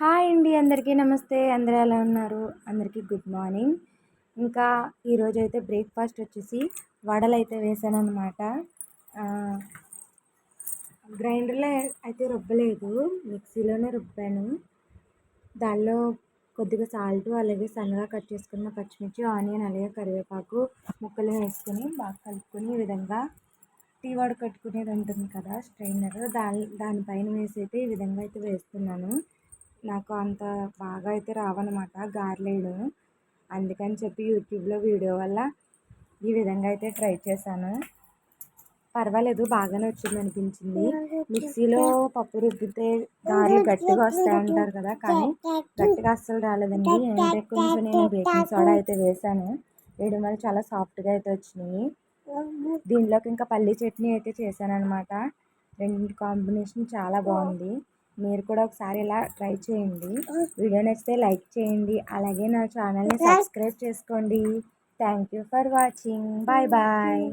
Hi అండి అందరికీ నమస్తే. అందరూ ఎలా ఉన్నారు? అందరికీ గుడ్ మార్నింగ్. ఇంకా ఈరోజు అయితే బ్రేక్ఫాస్ట్ వచ్చేసి వడలు అయితే వేసాను అనమాట గ్రైండర్లో అయితే రుబ్బలేదు. మిక్సీలోనే రుబ్బాను. దానిలో కొద్దిగా సాల్ట్ అలాగే సన్నగా కట్ చేసుకున్న పచ్చిమిర్చి ఆనియన్ అలాగే కరివేపాకు ముక్కలు వేసుకొని బాగా కలుపుకొని ఈ విధంగా టీ వాడు కట్టుకునేది ఉంటుంది కదా స్ట్రైనర్. దాని దానిపైన వేసి అయితే ఈ విధంగా అయితే వేస్తున్నాను. నాకు అంత బాగా అయితే రావన్నమాట గార్లేడు. అందుకని చెప్పి యూట్యూబ్లో వీడియో వల్ల ఈ విధంగా అయితే ట్రై చేశాను. పర్వాలేదు బాగానే వచ్చింది అనిపించింది. మిక్సీలో పప్పు రుబ్బితే గారెలు గట్టిగా వస్తాయి అంటారు కదా కానీ గట్టిగా అస్సలు రాలేదండి. అంటే కొంచెం నేను బేకింగ్ సోడా అయితే వేసాను వేయడం వల్ల చాలా సాఫ్ట్గా అయితే వచ్చినాయి. దీనిలోకి ఇంకా పల్లీ చట్నీ అయితే చేశాను అనమాట రెండు కాంబినేషన్ చాలా బాగుంది. మీరు కూడా ఒకసారి ఇలా ట్రై చేయండి. వీడియో నచ్చితే లైక్ చేయండి. అలాగే నా ఛానల్ని సబ్స్క్రైబ్ చేసుకోండి. Thank you for watching. Bye bye.